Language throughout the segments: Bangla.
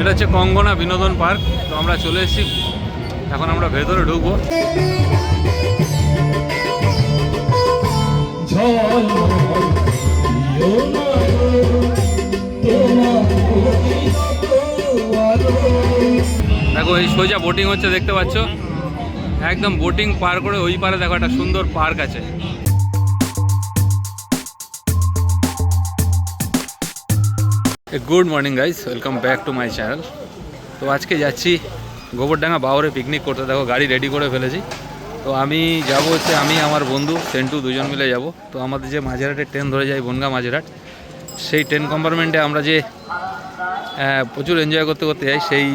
এটা হচ্ছে কঙ্গনা বিনোদন পার্ক। তো আমরা চলে এসেছি। এখন আমরা ভেতরে ঢুকবো। দেখো, এই সোজা বোটিং হচ্ছে, দেখতে পাচ্ছ? একদম বোটিং পার করে ওই পারে দেখো একটা সুন্দর পার্ক আছে। Good morning guys welcome back to my channel তো আজকে যাচ্ছি গোবরডাঙ্গা বাউরে পিকনিক করতে। দেখো, গাড়ি রেডি করে ফেলেছি। তো আমি যাব হচ্ছে, আমি, আমার বন্ধু, সেন্টু দুজন মিলে যাব। তো আমাদের যে মাঝেরহাটের ট্রেন ধরে যাই বনগা মাঝেরহাট, সেই ট্রেন কম্পার্টমেন্টে আমরা যে প্রচুর এনজয় করতে করতে যাই, সেই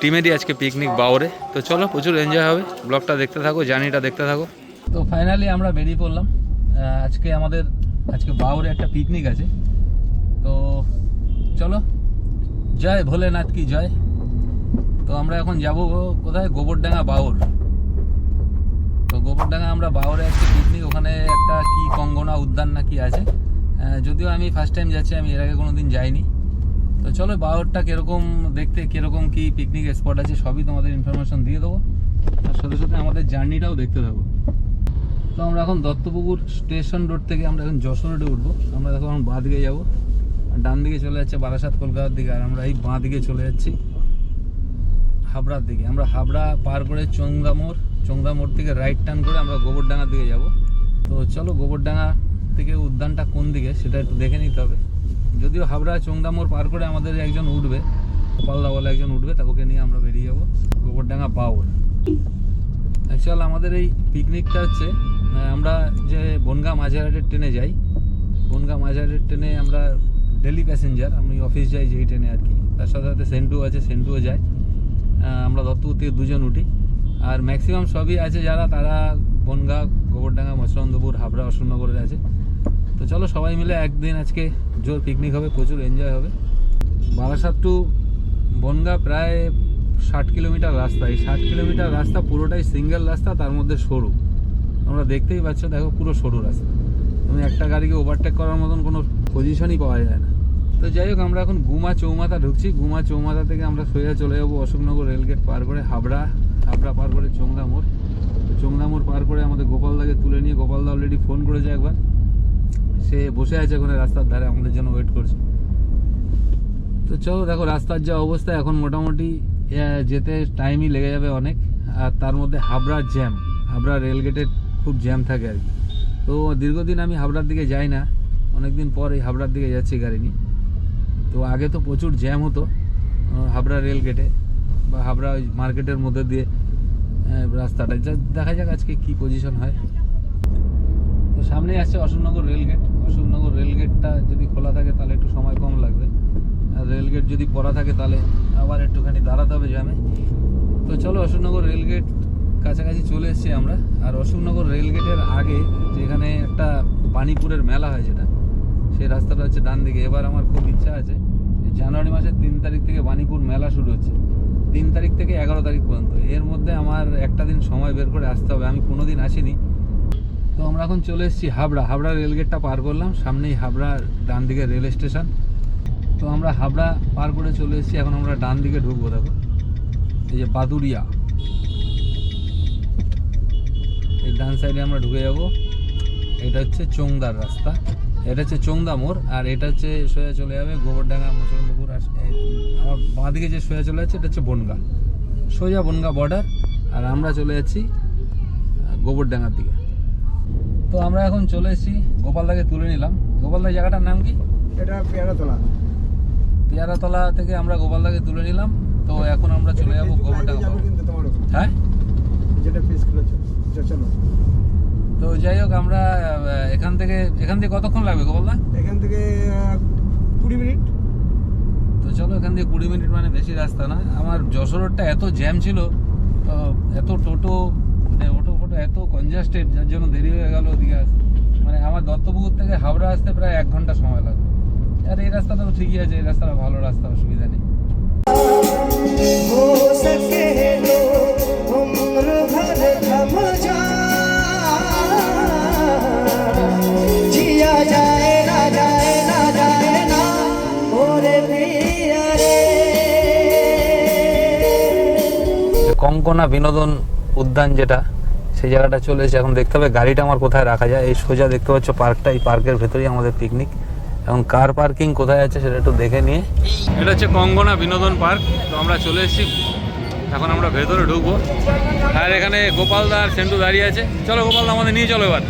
টিমেরই আজকে পিকনিক বাউরে। তো চলো, প্রচুর এনজয় হবে। ব্লগটা দেখতে থাকো জার্নিটা দেখতে থাকো। তো ফাইনালি আমরা বেরিয়ে পড়লাম। আজকে আমাদের, আজকে বাউরে একটা পিকনিক আছে। চলো। জয় ভোলেনাথ কি জয়? তো আমরা এখন যাব কোথায়? গোবরডাঙ্গা বাউর। তো গোবরডাঙ্গা আমরা বাউরে আজকে পিকনিক ওখানে একটা কি কঙ্গনা উদ্যান না কি আছে। যদিও আমি ফার্স্ট টাইম যাচ্ছি, আমি এর আগে কোনো দিন যাইনি। তো চলো বাউরটা কীরকম, দেখতে কীরকম কি পিকনিক স্পট আছে, সবই তোমাদের ইনফরমেশন দিয়ে দেবো। তার সাথে সাথে আমাদের জার্নিটাও দেখতে থাকো। তো আমরা এখন দত্তপুকুর স্টেশন রোড থেকে আমরা এখন যশোর রোডে উঠবো। আমরা দেখো এখন বাঁ দিকে যাব। আর ডান দিকে চলে যাচ্ছে বারাসাত কলকাতার দিকে, আর আমরা এই বাঁ দিকে চলে যাচ্ছি হাবড়ার দিকে। আমরা হাবড়া পার করে চোংদামোড় চোংদামোড় থেকে রাইট টার্ন করে আমরা গোবরডাঙ্গার দিকে যাব। তো চলো গোবরডাঙ্গা থেকে উদ্যানটা কোন দিকে সেটা একটু দেখে নিতে হবে। যদিও হাবড়া চোংদামোড় পার করে আমাদের একজন উঠবে গোপালদা বলে একজন উঠবে, তা ওকে নিয়ে আমরা বেরিয়ে যাব। গোবরডাঙ্গা বাউর অ্যাকচুয়াল আমাদের এই পিকনিকটা হচ্ছে আমরা যে বনগা মাঝেরহাটের ট্রেনে যাই, বনগা মাঝেরহাটের ট্রেনে আমরা ডেলি প্যাসেঞ্জার আমি অফিস যাই যেই ট্রেনে আর কি। তার সাথে সাথে সেন্টু আছে সেন্টুও যায়। আমরা দত্তপুর থেকে দুজন উঠি। আর ম্যাক্সিমাম সবই আছে যারা, তারা বনগা, গোবরডাঙ্গা মৎস্যন্দপুর হাবড়া, অশোকনগরের আছে। তো চলো সবাই মিলে একদিন আজকে জোর পিকনিক হবে, প্রচুর এনজয় হবে। বারাসাত টু বনগা প্রায় ষাট কিলোমিটার রাস্তা। এই ষাট কিলোমিটার রাস্তা পুরোটাই সিঙ্গেল রাস্তা, তার মধ্যে সরু। তোমরা দেখতেই পাচ্ছ, দেখো পুরো সরু রাস্তা। তুমি একটা গাড়িকে ওভারটেক করার মতন কোনো পজিশনই পাওয়া যায় না। তো যাই হোক, আমরা এখন গুমা চৌমাথা ঢুকছি। গুমা চৌমাথা থেকে আমরা সোজা চলে যাব অশোকনগর রেলগেট পার করে হাবড়া হাবড়া পার করে চোংদা মোড়। চোংদা মোড় পার করে আমাদের গোপালদাকে তুলে নিয়ে গোপালদা অলরেডি ফোন করেছে একবার। সে বসে আছে ওখানে রাস্তার ধারে, আমাদের জন্য ওয়েট করছে। তো চলো দেখো, রাস্তার যা অবস্থা, এখন মোটামুটি যেতে টাইমই লেগে যাবে অনেক। আর তার মধ্যে হাবড়ার জ্যাম হাবড়া রেলগেটের খুব জ্যাম থাকে আর কি। তো দীর্ঘদিন আমি হাবড়ার দিকে যাই না। অনেকদিন পর এই হাবড়ার দিকে যাচ্ছি গাড়ি নিয়ে। তো আগে তো প্রচুর জ্যাম হতো হাবড়া রেলগেটে বা হাবড়া ওই মার্কেটের মধ্যে দিয়ে রাস্তাটা। যা, দেখা যাক আজকে কি পজিশন হয়। তো সামনেই আসছে অশোকনগর রেলগেট অশোকনগর রেলগেটটা যদি খোলা থাকে তাহলে একটু সময় কম লাগবে। আর রেলগেট যদি পড়া থাকে তাহলে আবার একটুখানি দাঁড়াতে হবে জ্যামে। তো চলো অশোকনগর রেলগেট কাছাকাছি চলে এসেছি আমরা। আর অশোকনগর রেলগেটের আগে যেখানে একটা বাণীপুরের মেলা হয় যেটা সেই রাস্তাটা হচ্ছে ডান দিকে। এবার আমার খুব ইচ্ছা আছে জানুয়ারি মাসের তিন তারিখ থেকে বাণীপুর মেলা শুরু হচ্ছে। তিন তারিখ থেকে এগারো তারিখ পর্যন্ত। এর মধ্যে আমার একটা দিন সময় বের করে আসতে হবে। আমি কোনো দিন আসিনি। তো আমরা এখন চলে এসেছি হাবড়া। হাবড়া রেলগেটটা পার করলাম। সামনেই হাবড়া ডান দিকে রেল স্টেশন। তো আমরা হাবড়া পার করে চলে এসেছি। এখন আমরা ডান দিকে ঢুকবো, দেখো। এই যে বাদুরিয়া এই ডান সাইডে আমরা ঢুকে যাব। এটা হচ্ছে চোংদার রাস্তা। এটা হচ্ছে চোংদা মোড় আর এটা হচ্ছে সোজা চলে যাবে গোবরডাঙ্গা মুসলন্দপুর আর আমার বাঁ দিকে যে সোজা চলে যাচ্ছে এটা হচ্ছে বনগা। সোজা বনগা বর্ডার আর আমরা চলে যাচ্ছি গোবরডাঙ্গার দিকে। তো আমরা এখন চলে এসেছি গোপালদাকে তুলে নিলাম। গোপালদা জায়গাটার নাম কি? এটা পেয়ারাতলা। পেয়ারাতলা থেকে আমরা গোপালদাকে তুলে নিলাম। তো এখন আমরা চলে যাব গোবরডাঙ্গা। হ্যাঁ? যেটা ফিস চলো। তো যাই হোক আমরা এখান থেকে এখান থেকে কতক্ষণ লাগবে গোপালদা? এখান থেকে কুড়ি মিনিট। তো চলো এখান থেকে কুড়ি মিনিট মানে বেশি রাস্তা না। আমার যশোর রোডটা এত জ্যাম ছিল এত টোটো মানে অটো ফটো এত কনজাস্টেড যার জন্য দেরি হয়ে গেল ওদিকে মানে আমার দত্তপুকুর থেকে হাওড়া আসতে প্রায় এক ঘণ্টা সময় লাগবে আর এই রাস্তাটা তো ঠিকই আছে এই রাস্তাটা ভালো রাস্তা অসুবিধা নেই। কঙ্কনা বিনোদন উদ্যান যেটা, সেই জায়গাটা চলে এসেছে এখন দেখতে হবে গাড়িটা আমার কোথায় রাখা যায়। এই সোজা দেখতে পাচ্ছ পার্কটা, এই পার্কের ভেতরেই আমাদের পিকনিক এখন কার পার্কিং কোথায় আছে সেটা একটু দেখে নিয়ে। এটা হচ্ছে কঙ্গনা বিনোদন পার্ক। তো আমরা চলে এসেছি। এখন আমরা ভেতরে ঢুকবো। আর এখানে গোপালদা আর সেন্টু দাঁড়িয়ে আছে। চলো গোপালদা, আমাদের নিয়ে চলো এবার।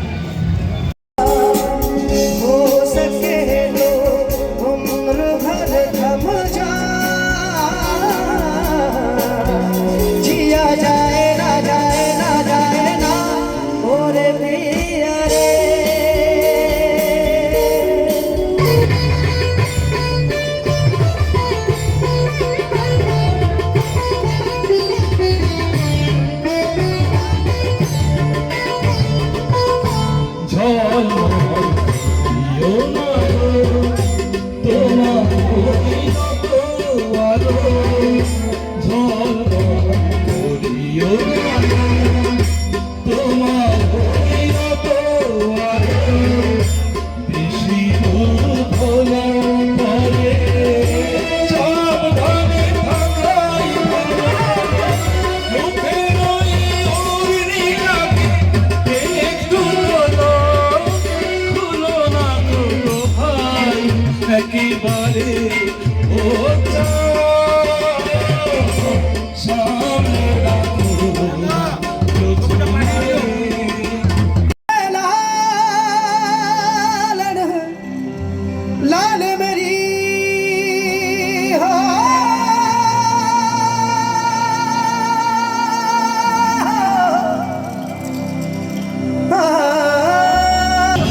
একেবারে ও সামনে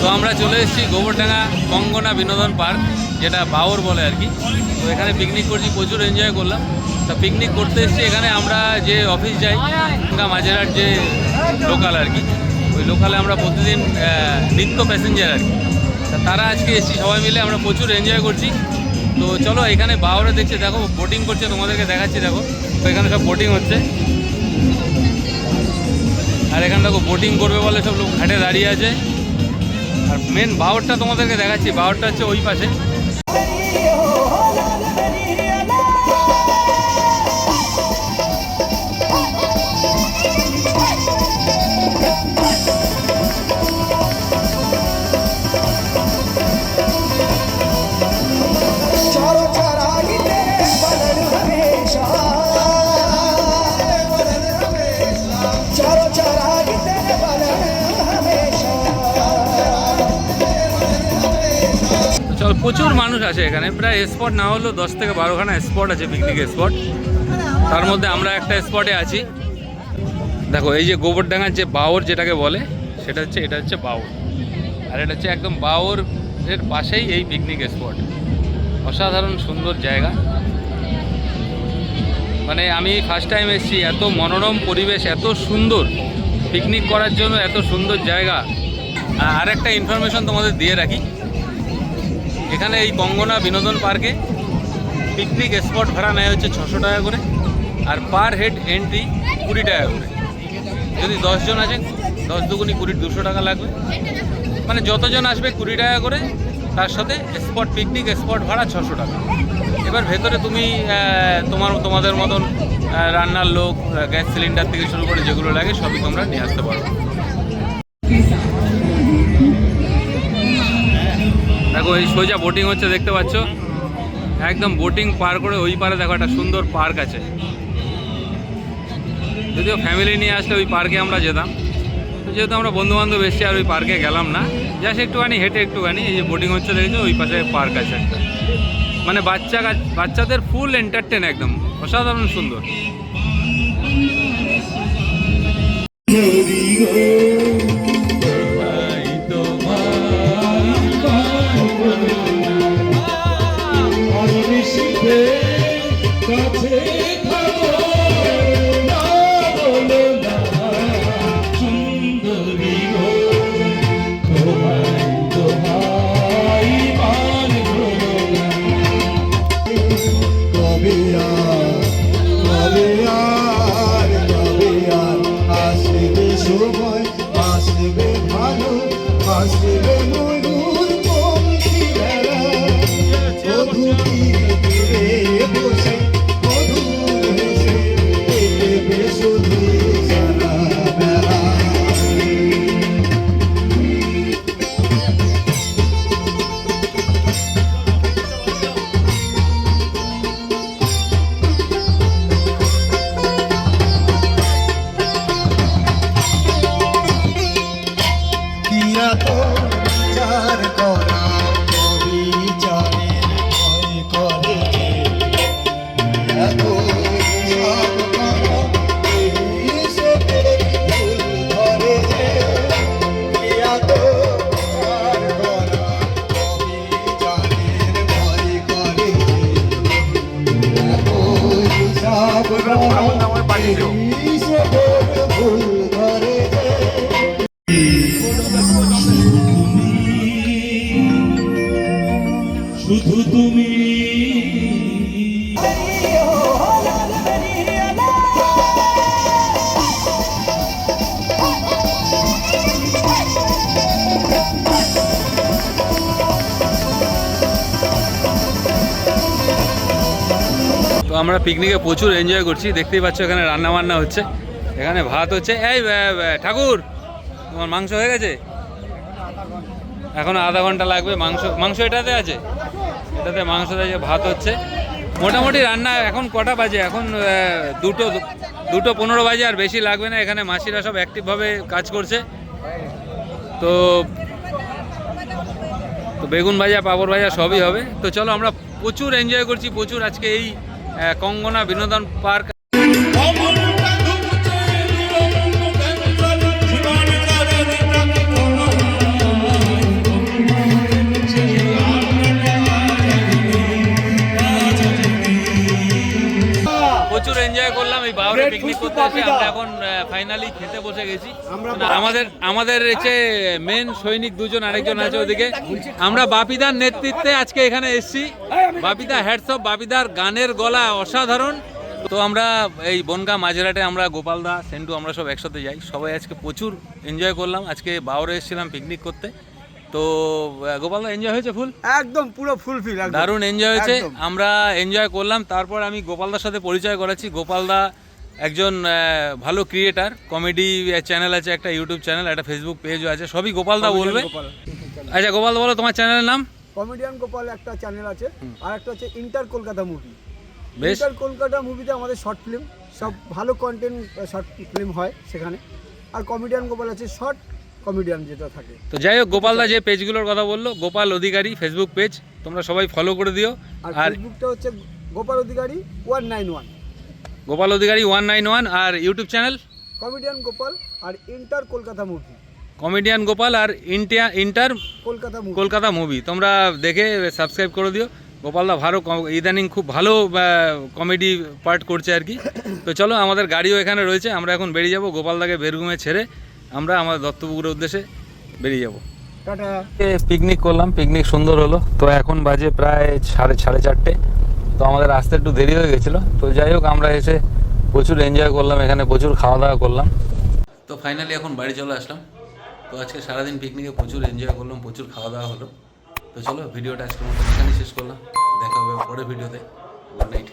তো আমরা চলে এসেছি গোবরডাঙ্গা কঙ্গনা বিনোদন পার্ক, যেটা বাওর বলে আর কি। তো এখানে পিকনিক করছি, প্রচুর এনজয় করলাম। তা পিকনিক করতে এসেছি, এখানে আমরা যে অফিস যাই মাঝেরহাট যে লোকাল আর কি। ওই লোকালে আমরা প্রতিদিন নিত্য প্যাসেঞ্জার আর কি। তা তারা আজকে এসেছি, সবাই মিলে আমরা প্রচুর এনজয় করছি। তো চলো এখানে বাওরে দেখছে, দেখো বোটিং করছে, তোমাদেরকে দেখাচ্ছি, দেখো। তো এখানে সব বোটিং হচ্ছে। আর এখানে দেখো বোটিং করবে বলে সব লোক ঘাটে দাঁড়িয়ে আছে। আর মেন বাওরটা তোমাদেরকে দেখাচ্ছি বাওরটা হচ্ছে ওই পাশে। প্রচুর মানুষ আছে এখানে। প্রায় স্পট না হলেও দশ থেকে বারোখানা স্পট আছে পিকনিক স্পট তার মধ্যে আমরা একটা স্পটে আছি। দেখো, এই যে গোবরডাঙ্গার যে বাওর যেটাকে বলে, সেটা হচ্ছে, এটা হচ্ছে বাওর আর এটা হচ্ছে একদম বাওর এর পাশেই এই পিকনিক স্পট অসাধারণ সুন্দর জায়গা। মানে আমি ফার্স্ট টাইম এসেছি, এত মনোরম পরিবেশ, এত সুন্দর পিকনিক করার জন্য, এত সুন্দর জায়গা। আর একটা ইনফরমেশন তোমাদের দিয়ে রাখি। এখানে এই কঙ্গনা বিনোদন পার্কে পিকনিক স্পট ভাড়া নেয় হচ্ছে ছশো টাকা করে আর পার হেড এন্ট্রি কুড়ি টাকা করে। যদি দশজন আছেন দশ দুগুনি কুড়ি, দুশো টাকা লাগবে। মানে যতজন আসবে কুড়ি টাকা করে, তার সাথে স্পট পিকনিক স্পট ভাড়া ছশো টাকা। এবার ভেতরে তুমি তোমার, তোমাদের মতন রান্নার লোক গ্যাস সিলিন্ডার থেকে শুরু করে যেগুলো লাগে সবই তোমরা নিয়ে আসতে পারো। দেখো এই সোজা বোটিং হচ্ছে দেখতে পাচ্ছ একদম বোটিং পার করে ওই পারে দেখো একটা সুন্দর পার্ক আছে যদিও ফ্যামিলি নিয়ে আসলে ওই পার্কে আমরা যেতাম যেহেতু আমরা বন্ধু বান্ধব এসেছি আর ওই পার্কে গেলাম না জাস্ট একটুখানি হেঁটে একটুখানি এই যে বোটিং হচ্ছে দেখেছ ওই পাশে পার্ক আছে মানে বাচ্চা বাচ্চাদের ফুল এন্টারটেন একদম অসাধারণ সুন্দর কাছে সে তোর আমরা পিকনিকে প্রচুর এনজয় করছি। দেখতেই পাচ্ছ এখানে রান্না বান্না হচ্ছে। এখানে ভাত হচ্ছে। এই ঠাকুর, তোমার মাংস হয়ে গেছে? এখন আধা ঘণ্টা লাগবে মাংস। মাংস এটাতে আছে? এটাতে মাংস আছে ভাত হচ্ছে। মোটামুটি রান্না এখন কটা বাজে? এখন দুটো দুটো পনেরো বাজে আর বেশি লাগবে না। এখানে মাসিরা সব অ্যাক্টিভভাবে কাজ করছে। তো তো বেগুন ভাজা, পাপড় ভাজা সবই হবে। তো চলো আমরা প্রচুর এনজয় করছি। প্রচুর আজকে এই কঙ্গনা বিনোদন পার্ক পিকনিক করতে এসে আমরা এখন ফাইনালি খেতে বসে গেছি। আমাদের আমাদের হচ্ছে মেন সৈনিক দুজন আরেকজন আছে ওদিকে। আমরা বাপিদার নেতৃত্বে আজকে এখানে এসেছি। বাপিদা হ্যাটসঅপ বাপিদার গানের গলা অসাধারণ। তো আমরা এই বনগা মাঝেরাটে আমরা গোপালদা সেন্টু আমরা সব একসাথে যাই। সবাই আজকে প্রচুর এনজয় করলাম। আজকে বাউরে এসেছিলাম পিকনিক করতে। তো গোপালদা এনজয় হয়েছে ফুল একদম পুরো ফুলফিল দারুণ এনজয় হয়েছে। আমরা এনজয় করলাম। তারপর আমি গোপালদার সাথে পরিচয় করাচ্ছি। গোপালদা একজন ভালো ক্রিয়েটার কমেডি চ্যানেল আছে একটা ইউটিউব চ্যানেল একটা ফেসবুক পেজও আছে সবই গোপালদা বলবে। আচ্ছা গোপাল বলো তোমার চ্যানেলের নাম? কমেডিয়ান গোপাল একটা চ্যানেল আছে আর একটা হচ্ছে inter Kolkata movie inter Kolkata মুভিতে আমাদের শর্ট ফিল্ম সব ভালো কন্টেন্ট শর্ট ফিল্ম হয় সেখানে। আর কমেডিয়ান গোপাল আছে শর্ট কমেডিয়ান যেটা থাকে। তো যাই হোক গোপালদা যে পেজগুলোর কথা বলল গোপাল অধিকারী ফেসবুক পেজ তোমরা সবাই ফলো করে দিও। আর আর ফেসবুকটা হচ্ছে Gopal Adhikari one nine one Gopal Adhikari one nine one আর ইউটিউব চ্যানেল? কমেডিয়ান গোপাল আর inter Kolkata movie comedian Gopal আর India inter Kolkata movie Kolkata movie তোমরা দেখে সাবস্ক্রাইব করে দিও। গোপালদা ভালো ইদানিং খুব ভালো কমেডি পার্ট করছে আর কি। তো চলো আমাদের গাড়িও এখানে রয়েছে। আমরা এখন বেরিয়ে যাব গোপালদাকে বেরগুমে ছেড়ে। আমরা আমাদের দত্তপুকুরের উদ্দেশ্যে বেরিয়ে যাব। পিকনিক করলাম। পিকনিক সুন্দর হলো। তো এখন বাজে প্রায় সাড়ে সাড়ে চারটে। তো আমাদের আসতে একটু দেরি হয়ে গেছিল। তো যাই হোক, আমরা এসে প্রচুর এনজয় করলাম, এখানে প্রচুর খাওয়া দাওয়া করলাম। তো ফাইনালি এখন বাড়ি চলে আসলাম। তো আজকে সারাদিন পিকনিকে প্রচুর এনজয় করলাম, প্রচুর খাওয়া দাওয়া হলো। তো চলো ভিডিওটা আজকে এখানে শেষ করলাম। দেখা হবে পরে ভিডিওতে গুড নাইট